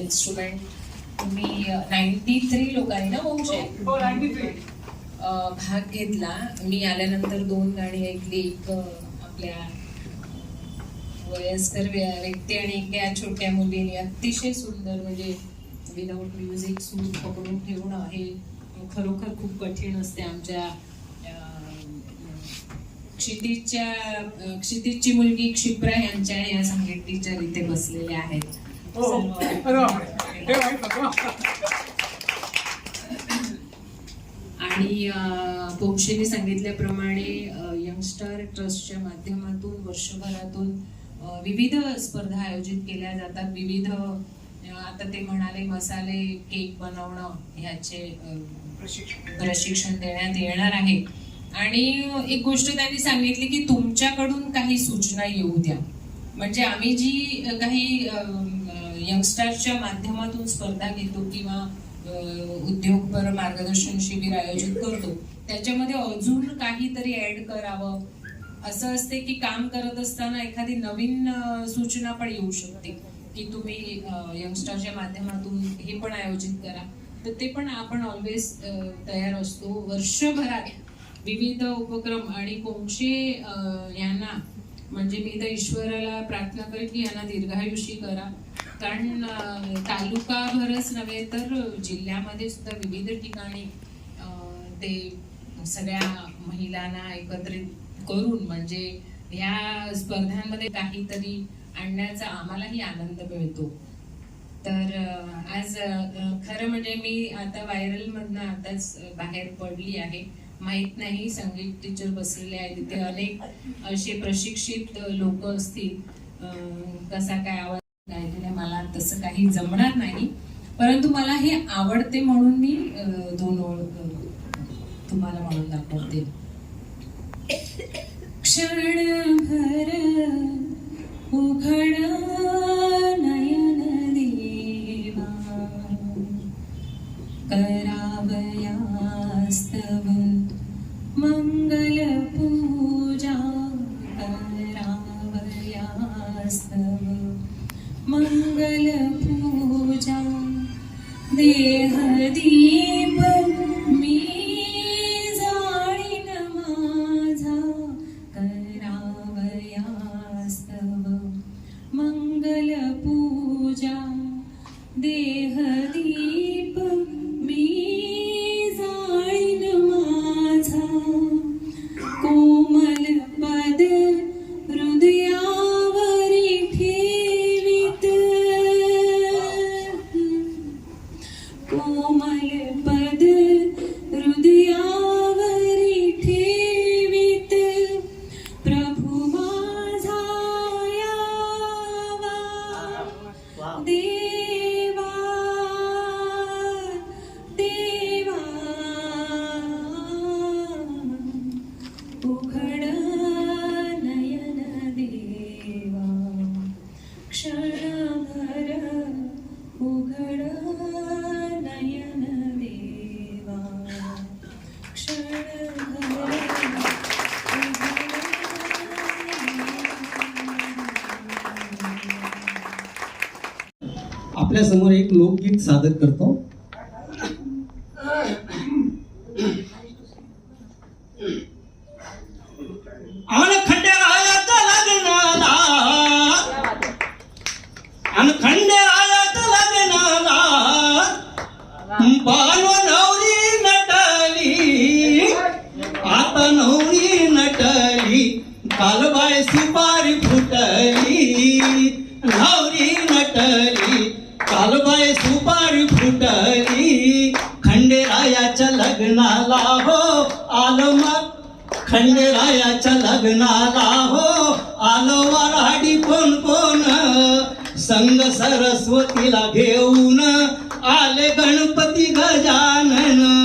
Instrument तुम्ही ninety three लोकांनी ना वंशे हो अं, भाग घेतला. मी आल्यानंतर दोन गाणी ऐकली. एक आपल्या वयस्कर व्य- व्यक्ती आणि एक या छोट्या मुलीने अतिशय सुंदर म्हणजे विदाऊट म्युझिक सूर पकडून ठेवणं हे खरोखर खूप कठीण असते आमच्या क्षितिजच्या क्षितिजची मुलगी क्षिप्रा यांच्या या संगीत टीचर इथे बसलेले आहेत. आणि अं, सांगितल्याप्रमाणे यंगस्टर ट्रस्टच्या माध्यमातून वर्षभरातून विविध स्पर्धा आयोजित केल्या जातात. विविध आता ते म्हणाले मसाले केक बनवणं ह्याचे प्रशिक्षण देण्यात येणार आहे. आणि एक गोष्ट त्यांनी सांगितली की तुमच्याकडून काही सूचना येऊ द्या. म्हणजे आम्ही जी काही यंगस्टारच्या माध्यमातून स्पर्धा घेतो किंवा उद्योगपर मार्गदर्शन शिबिर आयोजित करतो. त्याच्यामध्ये अजून काहीतरी ऍड करावं असं असते की काम करत असताना एखादी नवीन सूचना पण येऊ शकते की तुम्ही यंगस्टरच्या माध्यमातून हे पण आयोजित करा. तर ते पण आपण ऑलवेज तयार असतो. वर्षभरात विविध उपक्रम आणि पोंक्षे यांना म्हणजे मी तर ईश्वराला प्रार्थना करेन की यांना दीर्घायुषी करा. कारण तालुकाभरच नव्हे तर जिल्ह्यामध्ये सुद्धा विविध ठिकाणी ते सगळ्या महिलांना एकत्रित करून म्हणजे ह्या स्पर्धांमध्ये काहीतरी आणण्याचा आम्हालाही आनंद मिळतो. तर आज खरं म्हणजे मी आता व्हायरलमधनं आताच बाहेर पडली आहे. माहीत नाही संगीत टीचर बसलेले आहेत. तिथे अनेक असे प्रशिक्षित लोक असतील. कसा काय आवाज तसं काही जमणार नाही. परंतु मला हे आवडते म्हणून मी दोन ओळ तुम्हाला म्हणून दाखवते. क्षणभर उघड नयन देवा. करावयास्तव मंगल पूजा करावयास्तव. मंगल पूजा देहदीप मी जाळीन माझा करावयास्तव मंगल पूजा दे Oh my Como आपल्यासमोर एक लोकगीत सादर करतो. खंडेरायाच्या लग्नाला हो आलो वराडी कोण कोण संग सरस्वतीला घेऊन आले गणपती गजानन.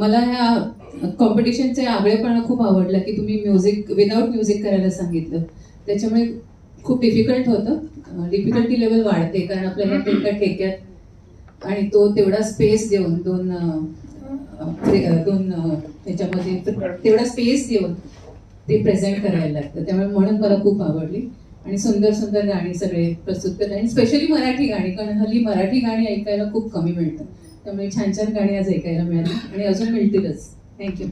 मला ह्या कॉम्पिटिशनचे आगळेपणा खूप आवडला की तुम्ही म्युझिक विदाऊट म्युझिक करायला सांगितलं. त्याच्यामुळे खूप डिफिकल्ट होतं. डिफिकल्टी लेवल वाढते कारण आपल्याला एका ठेक्यात आणि तो तेवढा स्पेस देऊन दोन दोन त्याच्यामध्ये तेवढा स्पेस देऊन ते प्रेझेंट करायला लागतं. त्यामुळे म्हणून मला खूप आवडली. आणि सुंदर सुंदर गाणी सगळे प्रस्तुत करतात. आणि स्पेशली मराठी गाणी कारण हल्ली मराठी गाणी ऐकायला खूप कमी मिळतात. त्यामुळे छान छान गाणी आज ऐकायला मिळाली आणि अजून मिळतीलच. थँक्यू